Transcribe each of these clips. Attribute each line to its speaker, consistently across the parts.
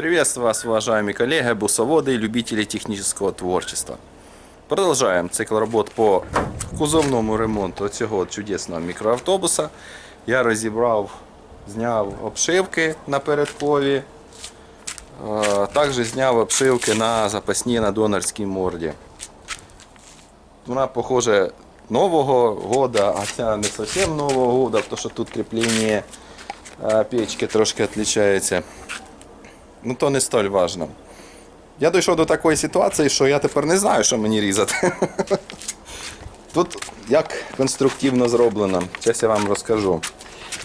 Speaker 1: Приветствую вас, уважаемые коллеги, бусоводы и любители технического творчества. Продовжуємо цикл робот по кузовному ремонту цього чудесного мікроавтобуса. Я розібрав, зняв обшивки на передкові, е, також зняв обшивки на запасні на донорській морді. Вона, похоже, нового года, а ця не зовсім нового года, тому що тут кріплення е, печки трошки відрізняється. Ну то не столь важно. Я дійшов до такої ситуації, що я тепер не знаю, що мені різати. Тут як конструктивно зроблено, зараз я вам розкажу.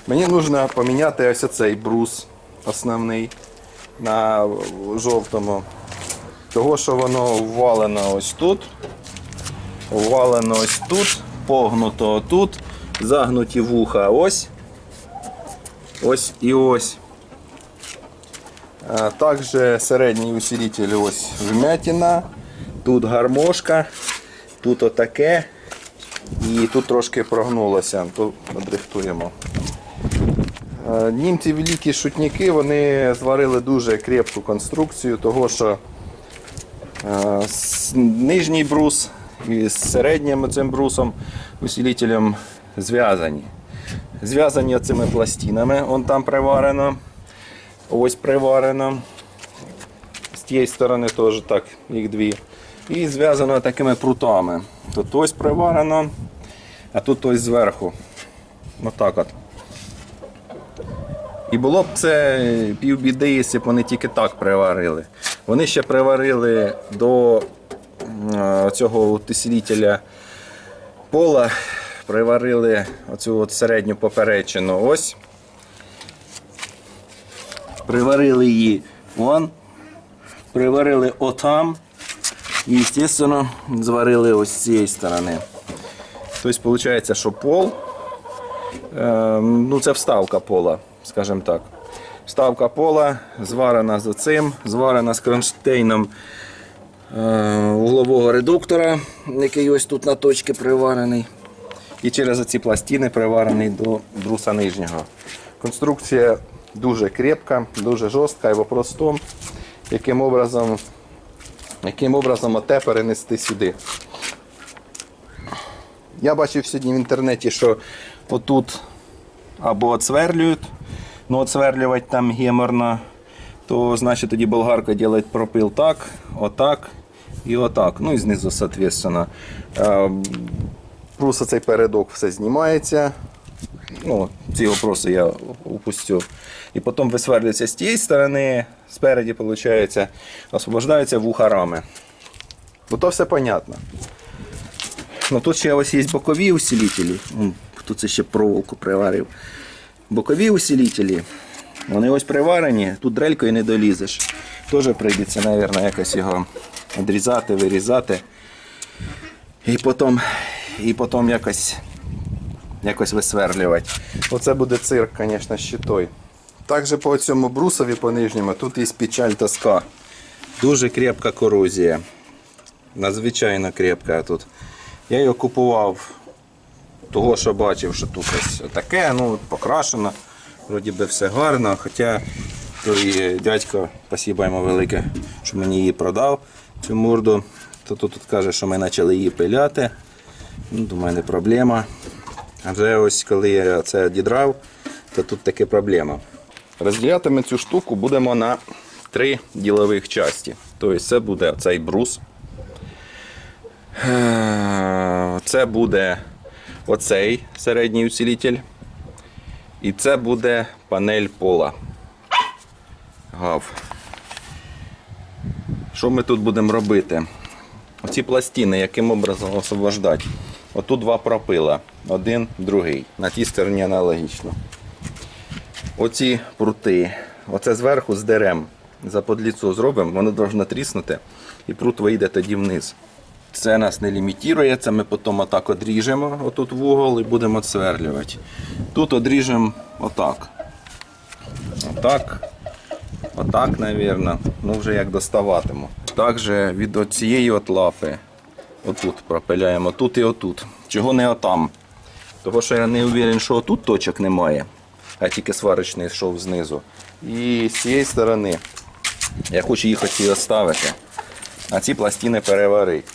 Speaker 1: Мені потрібно поміняти ось цей брус основний на жовтому. Того, що воно ввалено ось тут, ввалено ось тут, погнуто тут, загнуті вуха ось. Ось і ось. Также середній усилитель ось вмятина, тут гармошка, тут отаке і тут трошки прогнулося, тут одрихтуємо. Е, Німці великі шутники, вони зварили дуже крепку конструкцію, того що нижній брус і з середнім цим брусом усилителем зв'язані. Зв'язані цими пластинами, он там приварено. Ось приварено. З тієї сторони теж так, їх дві. І зв'язано такими прутами. Тут ось приварено, а тут ось зверху. Отак от. І було б це півбіди, якщо б вони тільки так приварили. Вони ще приварили до цього утеслителя пола, приварили оцю от середню поперечину. Ось приварили її вон, приварили отам і, звісно, зварили ось з цієї сторони. Тобто, виходить, що пол, е, ну це вставка пола, скажімо так. Вставка пола зварена з цим, зварена з кронштейном е, углового редуктора, який ось тут на точці приварений. І через ці пластини приварений до бруса нижнього. Конструкція дуже крепка, дуже жорстка. І вопрос в тому, яким образом, яким образом оте перенести сюди. Я бачив сьогодні в інтернеті, що отут або отсверлюють, ну отсверлювати там геморно, то значить тоді болгарка робить пропил так, отак і отак. Ну і знизу, соответственно. Плюс цей передок все знімається. Ну, ці вопроси я упустю. І потім висверлюється з тієї сторони, спереді, виходить, освобождаються вуха рами. Ну то все понятно. Ну, тут ще ось є бокові усилителі. Тут це ще проволоку приварив. Бокові усилителі. Вони ось приварені, тут дрелькою не долізеш. Теж прийдеться, мабуть, якось його відрізати, вирізати. І потім, і потім якось, якось висверлювати. Оце буде цирк, звісно, з щитою. Також по цьому брусові по нижньому тут є печаль тоска. Дуже крепка корозія. Надзвичайно крепка тут. Я його купував того, що бачив, що тут ось таке, ну, покрашено. Вроді би все гарно, хоча той дядько, спасибо йому велике, що мені її продав, цю морду. То тут, тут каже, що ми почали її пиляти. Ну, думаю, не проблема. А вже ось коли я це дідрав, то тут таки проблема. Розділяти ми цю штуку будемо на три ділових часті. Тобто це буде цей брус. Е, Це буде оцей середній усилитель. І це буде панель пола. Гав. Що ми тут будемо робити? Оці пластини, яким образом освобождати? Отут два пропила. Один, другий. На тій стороні аналогічно. Оці прути. Оце зверху здерем. За подліцо зробимо, воно повинно тріснути і прут вийде тоді вниз. Це нас не лімітує, це ми потім отак одріжемо, отут в угол і будемо отсверлювати. Тут одріжемо отак. Отак. Отак, мабуть. Ну вже як доставатиму. Також від цієї от лапи. Отут пропиляємо, тут і отут. Чого не отам? Того, що я не уверен, що отут точок немає, а тільки сварочний йшов знизу. І з цієї сторони Я хочу їх оці оставити. А ці пластини переварити.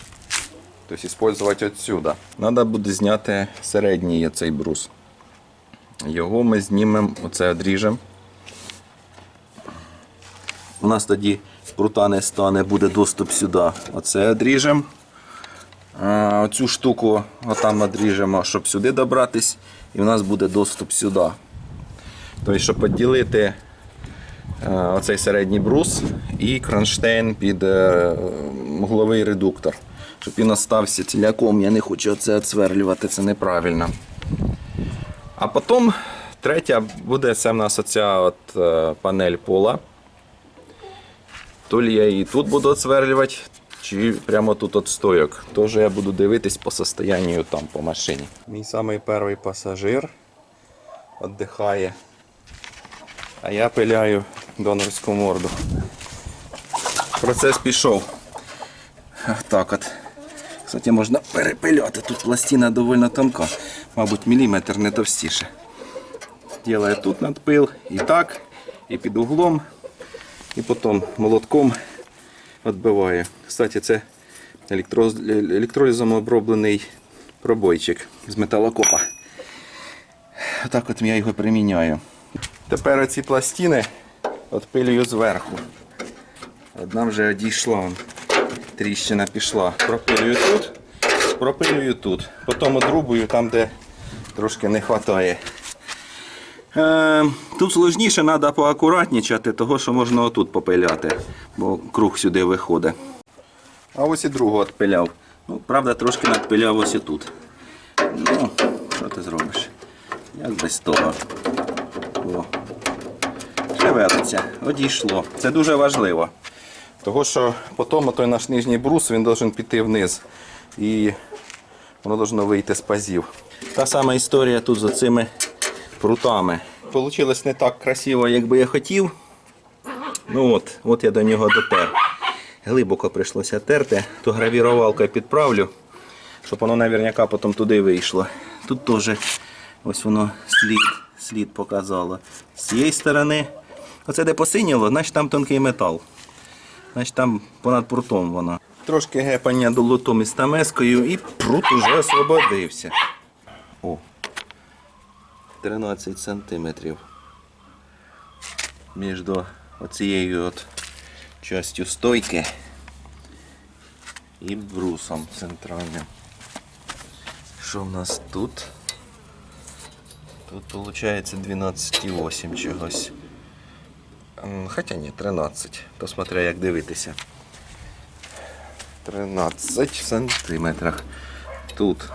Speaker 1: Тобто використовувати відсюди. Треба буде зняти середній цей брус. Його ми знімемо, оце одріжемо. У нас тоді прута не стане, буде доступ сюди. Оце одріжемо. Оцю штуку отам одріжемо, щоб сюди добратись, і у нас буде доступ сюди. Тобто, щоб поділити е, оцей середній брус і кронштейн під е, угловий редуктор. Щоб він остався ціляком, я не хочу це відсверлювати, це неправильно. А потім третя буде це в нас оця от, е, панель пола. То ли я її тут буду відсверлювати, чи прямо тут от стойок. Тож я буду дивитись по состоянию там по машині. Мій самий перший пасажир віддихає. А я пиляю донорську морду. Процес пішов. Так от. Кстати, можна перепиляти. Тут пластина доволі тонка. Мабуть, міліметр не товстіше. Ділаю тут надпил і так, і під углом, і потім молотком відбиваю. Кстати, це електроз- електролізом оброблений пробойчик з металокопа. Так от я його приміняю. Тепер оці пластини відпилюю зверху. Одна вже одійшла. Тріщина пішла. Пропилюю тут, пропилюю тут. Потім одрубую там, де трошки не вистачає. Е, тут сложніше треба поакуратнічати, того що можна отут попиляти, бо круг сюди виходить. А ось і другу відпиляв. Ну, правда, трошки надпиляв ось і тут. Ну, що ти зробиш? Як без того. О. Шевелиться, одійшло. Це дуже важливо. Того, що потім той наш нижній брус він має піти вниз. І воно має вийти з пазів. Та сама історія тут з оцими прутами. Получилось не так красиво, як би я хотів. Ну от, от я до нього дотер. Глибоко прийшлося терти, то гравірувалкою підправлю, щоб воно наверняка потім туди вийшло. Тут теж ось воно слід, слід показало. З цієї сторони, оце де посиніло, значить там тонкий метал. Значить там понад прутом воно. Трошки гепання долотом із тамескою і прут уже освободився. О, 13 сантиметрів між оцією от частю стойки і брусом центральним. Що в нас тут? Тут виходить 12,8 чогось. Хоча ні, 13. То смотря як дивитися. 13 в сантиметрах. Тут.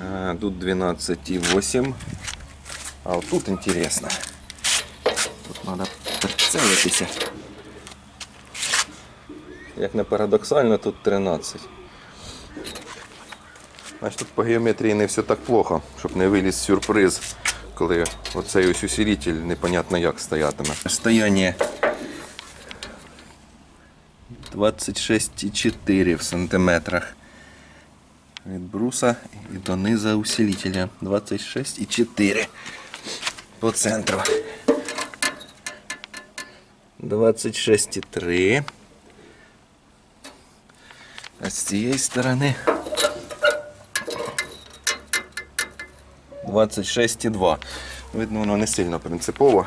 Speaker 1: А, тут 12,8. А вот тут интересно. Тут надо підцелитися. Як не парадоксально, тут 13. Значить тут по геометрії не все так плохо, щоб не виліз сюрприз, коли оцей ось усилитель непонятно як стоятиме. Стояння 26,4 в сантиметрах. Від бруса і до низа усилителя 26,4 по центру. 26,3. А з цієї сторони 26,2. Видно, воно не сильно принципово.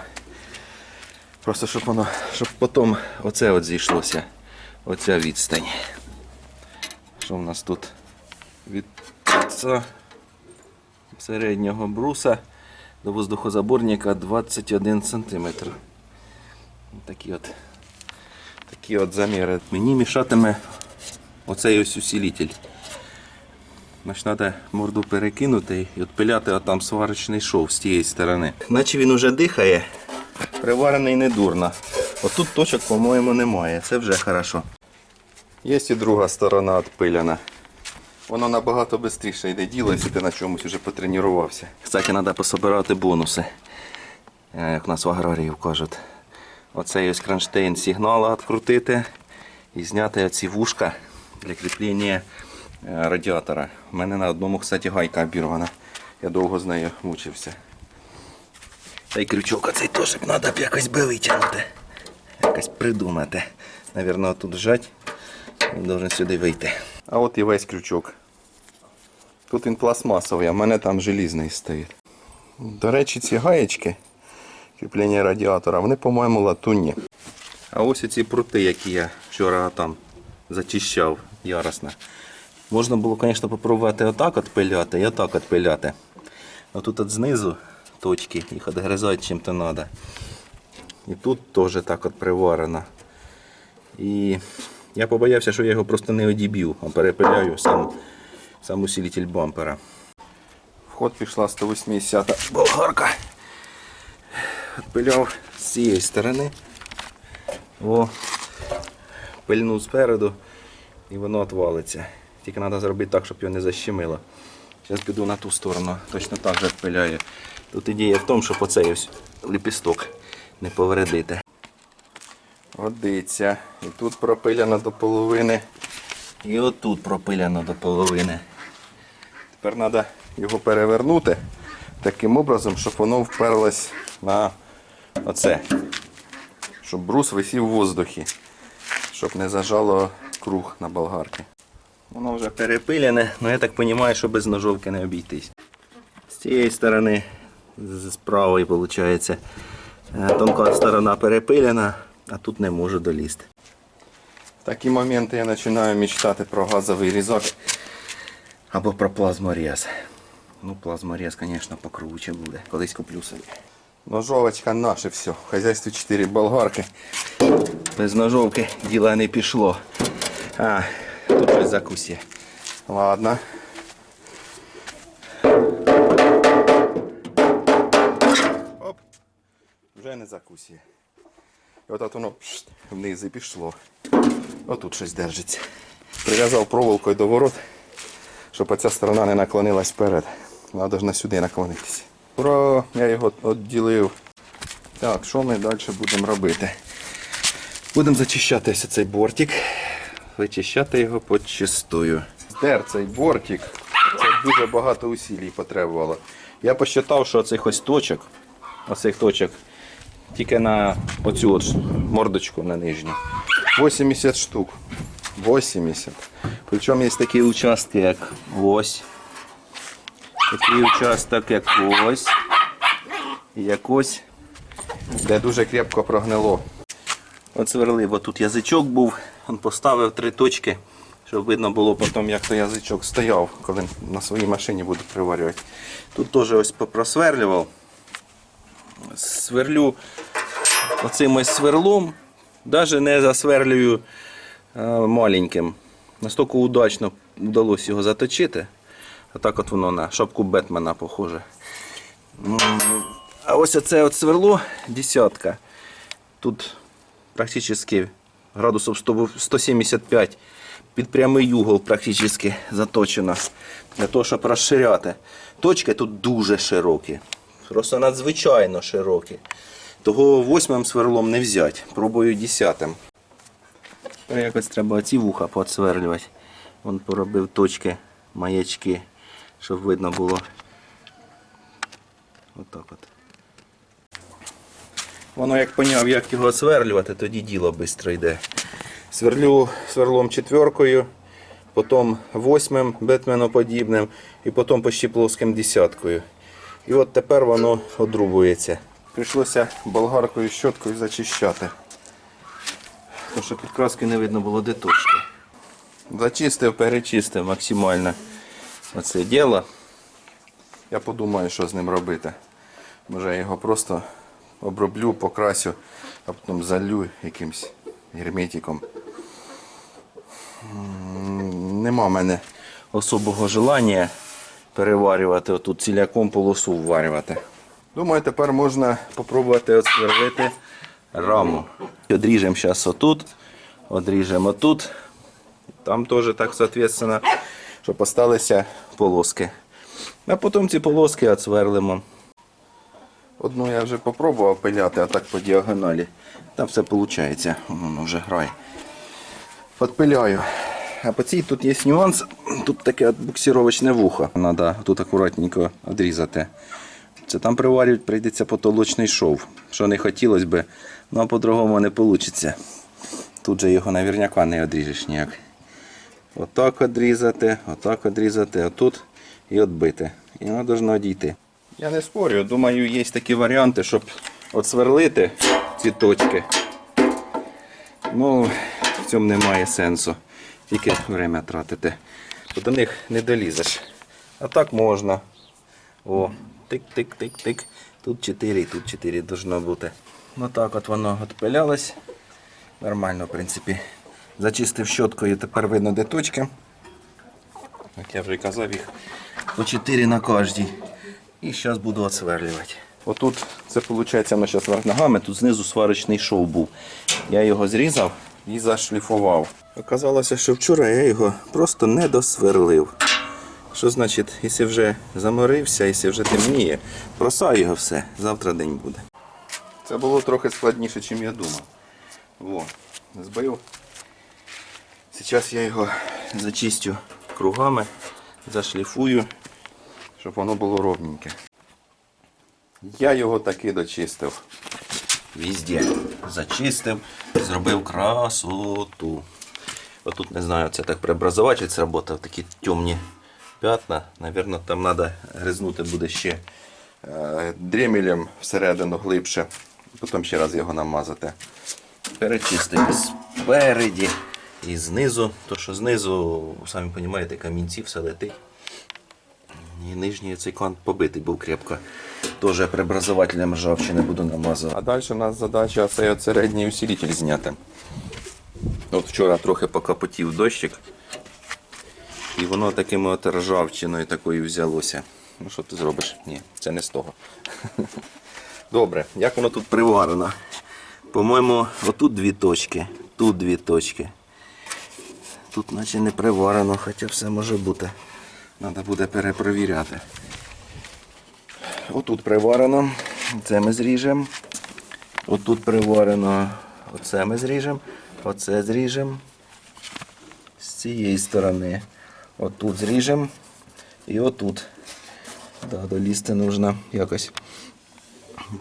Speaker 1: Просто щоб воно, щоб потім оце от зійшлося. Оця відстань. Що в нас тут? Від середнього бруса до воздухозаборника 21 см. Такі от, такі от заміри. Мені мішатиме оцей ось усилитель. Треба морду перекинути і відпиляти отам сварочний шов з тієї сторони. Наче він уже дихає, приварений не дурно. Отут точок, по-моєму, немає. Це вже хорошо. Є і друга сторона відпиляна. Воно набагато швидше йде діло, якщо ти на чомусь вже потренувався. Кстати, треба пособирати бонуси, е, як у нас в аграріїв кажуть. Оцей ось кронштейн сигнала відкрутити і зняти оці вушка для кріплення е, радіатора. У мене на одному, кстати, гайка обірвана. Я довго з нею мучився. Та й крючок оцей теж треба б якось би витягнути. якось придумати. Навірно, тут жать. Він должен сюди вийти. А от і весь крючок. Тут він пластмасовий, а в мене там желізний стоїть. До речі, ці гаєчки кріплення радіатора, вони, по-моєму, латунні. А ось ці прути, які я вчора там зачищав яростно. Можна було, звісно, попробувати отак от пиляти і отак от пиляти. А тут от знизу точки, їх відгризати чим-то треба. І тут теж так от приварено. І я побоявся, що я його просто не одіб'ю, а перепиляю сам, сам усилитель бампера. Вход пішла 180 болгарка. Відпиляв з цієї сторони. О, пильнув спереду і воно відвалиться. Тільки треба зробити так, щоб його не защемило. Зараз піду на ту сторону, точно так же відпиляю. Тут ідея в тому, щоб оцей ось ліпісток не повредити. Годиться. І тут пропиляно до половини. І отут пропиляно до половини. Тепер треба його перевернути таким образом, щоб воно вперлось на оце. Щоб брус висів в воздухі. Щоб не зажало круг на болгарки. Воно вже перепилене, але я так розумію, що без ножовки не обійтись. З цієї сторони, з з правої, виходить, е, тонка сторона перепилена, а тут не можу долізти. В такі моменти я починаю мечтати про газовий різок або про плазморез. Ну, плазморез, звісно, покруче буде. Колись куплю собі. Ножовочка наше все. В хазяйстві 4 болгарки. Без ножовки діла не пішло. А, тут щось закусє. Ладно. Оп. Вже не закусє. І отак воно вниз і пішло. Отут щось держиться. Прив'язав проволокою до ворот, щоб оця сторона не наклонилась вперед. Треба ж на сюди наклонитися. Ура! Я його відділив. Так, що ми далі будемо робити? Будемо зачищати цей бортик. Вичищати його почистую. Здер цей бортик. Це дуже багато усілій потребувало. Я посчитав, що цих ось точок, оцих точок, тільки на оцю от мордочку на нижню. 80 штук. 80. Причому є такі участки, як ось. Такий участок, як ось. І як ось, де дуже крепко прогнило. От сверлив, тут язичок був, він поставив три точки, щоб видно було потім, як той язичок стояв, коли на своїй машині буду приварювати. Тут теж ось просверлював. Сверлю оцим ось сверлом, навіть не засверлюю маленьким. Настільки удачно вдалося його заточити. А так от воно на шапку Бетмена похоже. А ось оце от сверло десятка. Тут практично градусів 100 175 під прямий угол практично заточено. Для того, щоб розширяти. Точки тут дуже широкі. Просто надзвичайно широкі. Того восьмим сверлом не взяти. Пробую десятим. Тепер якось треба оці вуха подсверлювати. Вон поробив точки, маячки, щоб видно було. Отак от. Воно як поняв, як його сверлювати, тоді діло швидко йде. Сверлю сверлом четверкою, потім восьмим бетменоподібним і потім почти плоским десяткою. І от тепер воно одрубується. Прийшлося болгаркою щоткою зачищати. Тому що під краскою не видно було де точки. Зачистив, перечистив максимально оце діло. Я подумаю, що з ним робити. Може я його просто оброблю, покрасю, а потім залю якимсь герметиком. Нема в мене особого желання переварювати, отут ціляком полосу вварювати. Думаю, тепер можна спробувати отсверлити раму. Одріжемо зараз отут, одріжемо отут. Там теж так, соответственно, щоб осталися полоски. А потім ці полоски отсверлимо. Одну я вже попробував пиляти, а так по діагоналі. Там все виходить, воно вже грає. Подпиляю. А по цій тут є нюанс. Тут таке буксировочне вухо. Треба тут акуратненько відрізати. Це там приварюють, прийдеться потолочний шов. Що не хотілося б, Ну а по-другому не вийде. Тут же його наверняка не одріжеш ніяк. Отак одрізати, отак одрізати, отут і відбити. І воно должно дійти. Я не спорю, думаю, є такі варіанти, щоб от сверлити ці точки. Ну, в цьому немає сенсу. Тільки время тратити. До них не долізеш. А так можна. О, тик-тик-тик-тик. Тут 4 тут 4 должно бути. Ну так от воно відпилялось. Нормально, в принципі. Зачистив щоткою, тепер видно де точки. Як я вже казав, їх по 4 на кожній. І зараз буду отсверлювати. Отут це виходить, воно зараз вверх ногами, тут знизу сварочний шов був. Я його зрізав і зашліфував. Оказалося, що вчора я його просто не досверлив. Що значить, якщо вже заморився, якщо вже темніє, бросай його все, завтра день буде. Це було трохи складніше, ніж я думав. Во, збив. Зараз я його зачистю кругами, зашліфую, щоб воно було ровненьке. Я його таки дочистив. Везде. Зачистив, зробив красоту. Отут не знаю, це так преобразователь сработав, такі темні п'ятна. Навірно, там треба гризнути буде ще е, дремелем всередину глибше. Потім ще раз його намазати. Перечистити спереді і знизу. То що знизу, самі розумієте, камінці все летить. І нижній цей кант побитий був крепко. Теж преобразователем ржавчини буду намазувати. А далі у нас задача цей середній усилитель зняти. От вчора трохи покапотів дощик. І воно такими от ржавчиною такою взялося. Ну що ти зробиш? Ні, це не з того. Добре, як воно тут приварено? По-моєму, отут дві точки, тут дві точки. Тут наче не приварено, хоча все може бути. Треба буде перепровіряти. Отут приварено, це ми зріжемо. Отут приварено, оце ми зріжемо, оце зріжемо. З цієї сторони. Отут зріжемо і отут. Да, долізти нужно якось.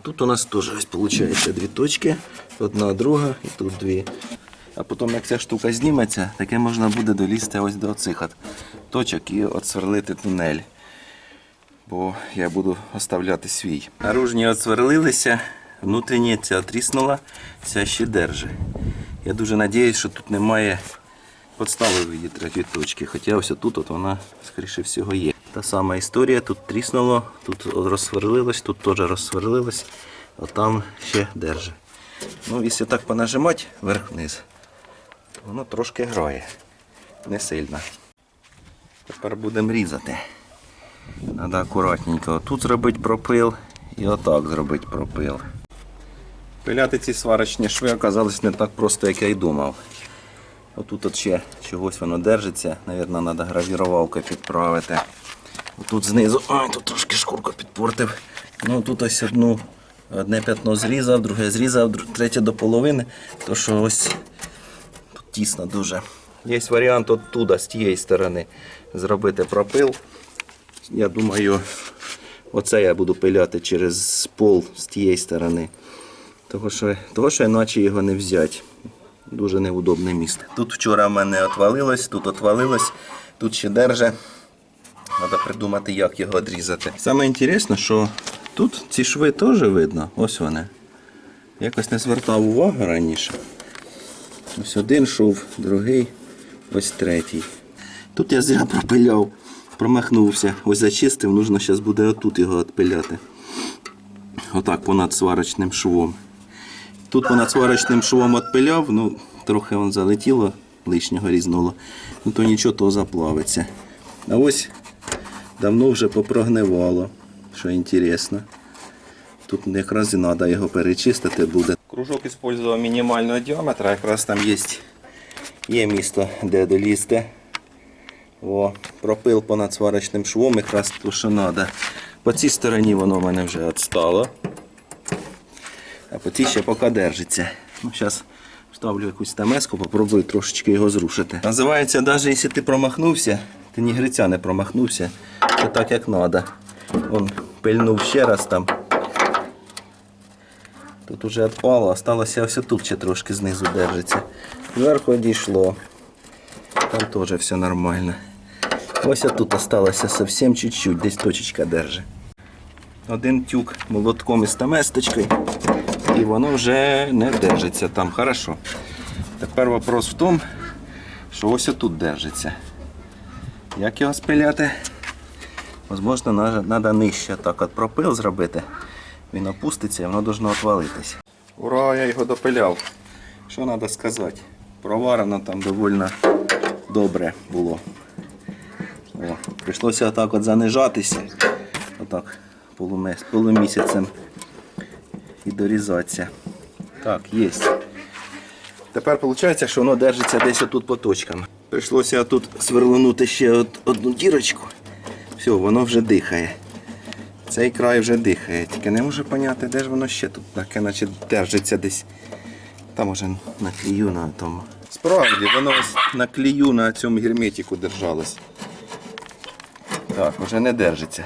Speaker 1: Тут у нас теж ось виходить дві точки, одна, друга і тут дві. А потім, як ця штука зніметься, таке можна буде долізти ось до цих точок і отсверлити тунель. Бо я буду оставляти свій. Наружні отсверлилися, внутрішні ця тріснула, ця ще держить. Я дуже сподіваюся, що тут немає подстави в виді третьої точки. Хоча ось тут от вона, скоріше всього, є. Та сама історія, тут тріснуло, тут розсверлилось, тут теж розсверлилось, а там ще держить. Ну, якщо так понажимати вверх-вниз, воно трошки грає. Не сильно. Тепер будемо різати. Треба акуратненько. Тут зробити пропил і отак зробити пропил. Пиляти ці сварочні шви оказались не так просто, як я й думав. Отут от ще чогось воно держиться. Навірно, треба гравірувалкою підправити. Тут знизу, ой, тут трошки шкурку підпортив. Ну тут ось одну, одне п'ятно зрізав, друге зрізав, третє до половини. То що ось тут тісно дуже. Є варіант оттуда, з тієї сторони, зробити пропил. Я думаю, оце я буду пиляти через пол з тієї сторони. Того що, того, що іначе його не взяти. Дуже неудобне місце. Тут вчора в мене отвалилось, тут отвалилось, тут ще держи. Треба придумати, як його відрізати. Саме інтересне, що тут ці шви теж видно. Ось вони. Якось не звертав увагу раніше. Ось один шов, другий, ось третій. Тут я зря пропиляв, промахнувся. Ось зачистив, нужно зараз буде отут його відпиляти. Отак понад сварочним швом. Тут понад сварочним швом відпиляв, ну трохи воно залетіло, лишнього різнуло. Ну то нічого, то заплавиться. А ось давно вже попрогнивало, що інтересно. Тут якраз і треба його перечистити буде. Кружок використовував мінімального діаметра, якраз там є, є місто, де долізти. О, пропил понад сварочним швом, якраз то, що треба. По цій стороні воно в мене вже відстало. А по цій ще поки держиться. Ну, Зараз ставлю якусь тамеску, попробую трошечки його зрушити. Називається, навіть якщо ти промахнувся, ти ні гриця не промахнувся, то так як треба. Он пильнув ще раз там. Тут уже відпало, осталося ось тут ще трошки знизу держиться. Зверху дійшло. Там теж все нормально. Ось тут осталося зовсім чуть-чуть, десь точечка держить. Один тюк молотком із таместочкою, і воно вже не держиться там. Хорошо. Тепер вопрос в тому, що ось тут держиться. Як його спиляти? Можливо, треба нижче так от пропил зробити. Він опуститься і воно должно отвалитись. Ура, я його допиляв. Що треба сказати? Проварено там доволі добре було. О, прийшлося отак от занижатися. Отак полумісяцем і дорізатися. Так, є. Тепер виходить, що воно держиться десь отут по точкам. Прийшлося тут сверлинути ще одну дірочку. Все, воно вже дихає. Цей край вже дихає. Тільки не можу зрозуміти, де ж воно ще тут таке, наче держиться десь. Там уже на клію на тому. Справді, воно ось на клію на цьому герметику держалось. Так, вже не держиться.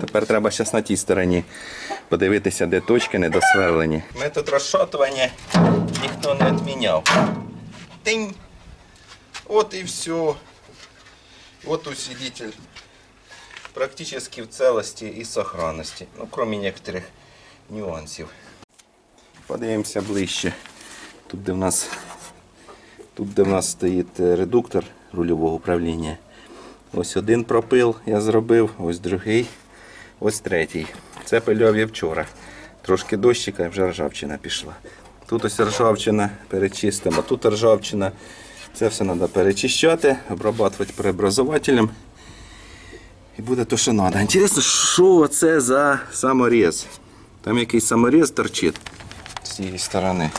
Speaker 1: Тепер треба зараз на тій стороні подивитися, де точки недосверлені. Метод розшатування ніхто не відміняв. Тинь. От і все. Вот усилитель практически в целости и сохранности. Ну, кроме некоторых нюансів. Подивимося ближче. Тут, де в нас, тут, де в нас стоїть е, редуктор рульового управління. Ось один пропил я зробив, ось другий, ось третій. Це пиляв я вчора. Трошки дощика і вже ржавчина пішла. Тут ось ржавчина перечистимо, тут ржавчина. Це все треба перечищати, обрабатувати преобразователем. І буде то, що треба. Інтересно, що це за саморіз? Там якийсь саморіз торчить з цієї сторони.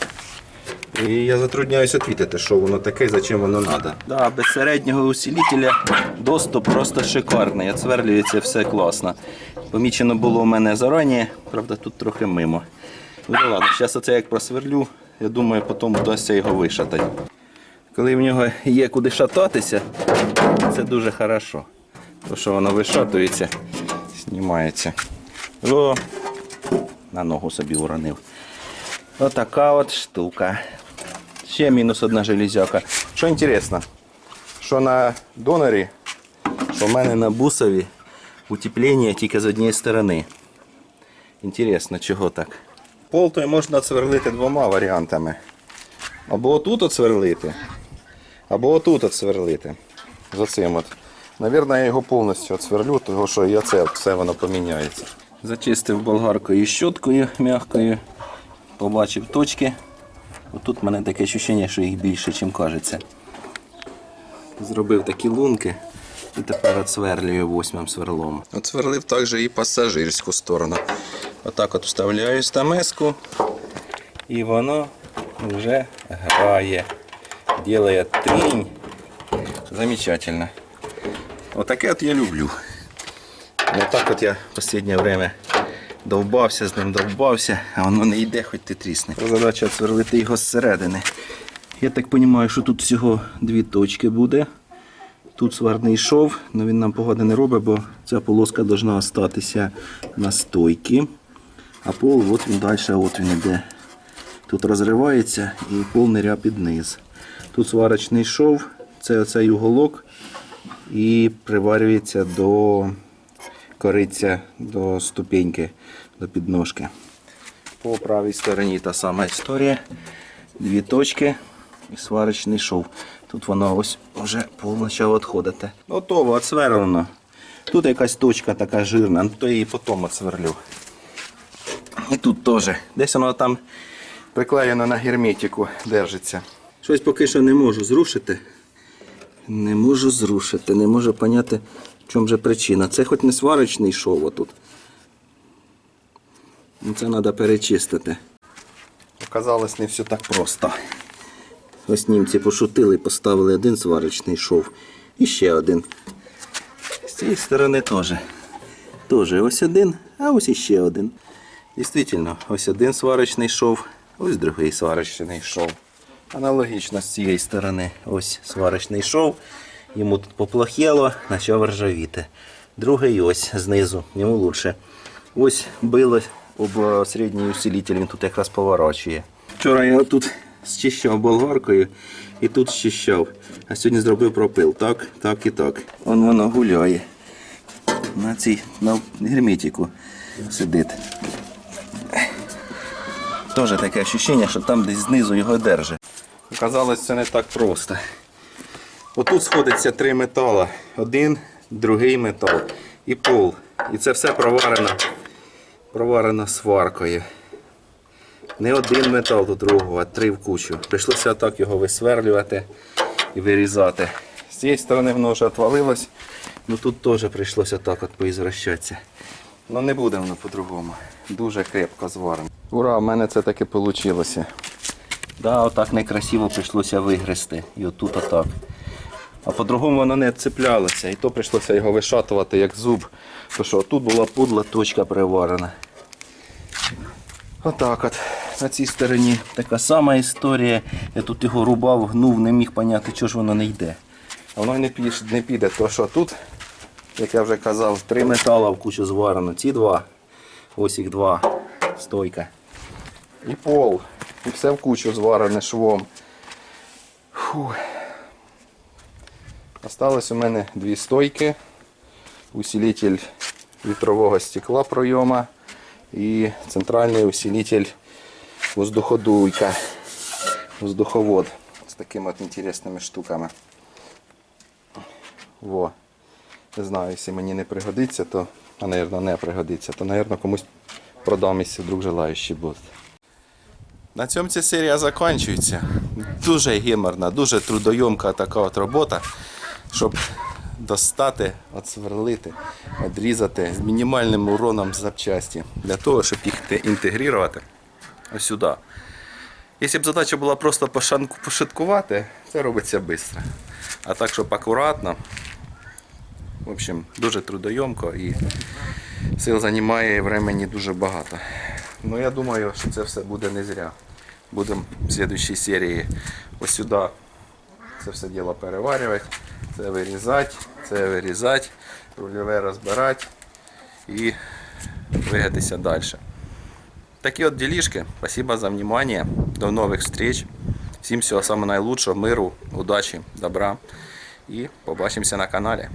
Speaker 1: І я затрудняюсь відповідати, що воно таке і зачем воно треба. Да, без середнього усилителя доступ просто шикарний. Отсверлюється все класно. Помічено було у мене зарані, правда тут трохи мимо. Ну ладно, зараз оце як просверлю, я думаю, потім вдасться його вишатати. Коли в нього є куди шататися, це дуже хорошо. То, що воно вишатується, знімається. О, на ногу собі уронив. Отака от штука. Ще мінус одна железяка. Що інтересно, що на донорі, що в мене на бусові утеплення тільки з однієї сторони. Інтересно, чого так? Пол той можна сверлити двома варіантами. Або отут от сверлити, або отут от сверлити. З оцим от. Навірно, я його повністю отсверлю, тому що і оце все воно поміняється. Зачистив болгаркою щоткою м'якою. Побачив точки. Отут в мене таке відчуття, що їх більше, ніж кажеться. Зробив такі лунки і тепер отсверлюю восьмим сверлом. Отсверлив також і пасажирську сторону. Отак от вставляю стамеску і воно вже грає. Ділає трінь. Замечательно. Отаке от я люблю. Ну так от я в останнє время довбався з ним, довбався, а воно не йде, хоч ти трісне. Задача сверлити його зсередини. Я так розумію, що тут всього дві точки буде. Тут сварний шов, але він нам погоди не робить, бо ця полоска повинна остатися на стойці. А пол, от він далі, от він іде. Тут розривається і пол ниря під низ. Тут сварочний шов, це оцей уголок і приварюється до кориця до ступеньки, до підножки. По правій стороні та сама історія. Дві точки і сварочний шов. Тут воно ось вже повністю відходити. Готово, отсверлено. Тут якась точка така жирна, ну, то її потім отсверлю. І тут теж. Десь воно там приклеєно на герметику держиться. Щось поки що не можу зрушити. Не можу зрушити, не можу поняти, в чому же причина. Це хоч не сварочний шов отут. Ну, Це треба перечистити. Оказалось, не все так просто. Ось німці пошутили, поставили один сварочний шов і ще один. З цієї сторони теж. Теж ось один, а ось іще один. Дійсно, ось один сварочний шов, ось другий сварочний шов. Аналогічно з цієї сторони ось сварочний шов. Йому тут поплохело, почав ржавіти. Другий ось знизу, йому лучше. Ось било об е, середній усилитель, він тут якраз поворачує. Вчора я тут зчищав болгаркою і тут зчищав. А сьогодні зробив пропил. Так, так і так. Вон воно гуляє. На цій на герметику сидить. Теж таке відчуття, що там десь знизу його держить. Оказалось, це не так просто. Отут сходиться три метала. Один, другий метал і пол. І це все проварено, проварено сваркою. Не один метал до другого, а три в кучу. Прийшлося так його висверлювати і вирізати. З цієї сторони воно вже відвалилось, ну тут теж прийшлося так от поізвращатися. Ну не буде воно по-другому. Дуже крепко зварено. Ура, в мене це таки вийшло. Да, отак некрасиво прийшлося вигризти. І отут отак. А по-другому воно не цеплялося. І то прийшлося його вишатувати як зуб. То що тут була пудла точка приварена. Отак от. На цій стороні така сама історія. Я тут його рубав, гнув, не міг поняти, чого ж воно не йде. А воно не піде, не піде, то що тут, як я вже казав, три метала в кучу зварено. Ці два, ось їх два, стойка. І пол. І все в кучу зварене швом. Фух. Осталось у мене дві стойки, усилитель вітрового стекла пройома і центральний усилитель воздуходуйка, воздуховод з такими от інтересними штуками. Во. Не знаю, якщо мені не пригодиться, то, а, мабуть, не пригодиться, то, мабуть, комусь продам, якщо вдруг желаючі будуть. На цьому ця серія закінчується. Дуже геморна, дуже трудойомка така от робота, щоб достати, отсверлити, відрізати з мінімальним уроном запчасті для того, щоб їх те- інтегрувати ось сюди. Якщо б задача була просто пошанку- пошиткувати, це робиться швидко. А так, щоб акуратно, в общем, дуже трудойомко і сил займає і времени дуже багато. Ну я думаю, що це все буде не зря. Будемо в слідчій серії ось сюди це все діло переварювати, це вирізати, це вирізати, рульове розбирати і двигатися далі. Такі от ділішки. Спасибо за внимание. До нових встреч. Всім всього самого найлучшого, миру, удачі, добра. І побачимося на каналі.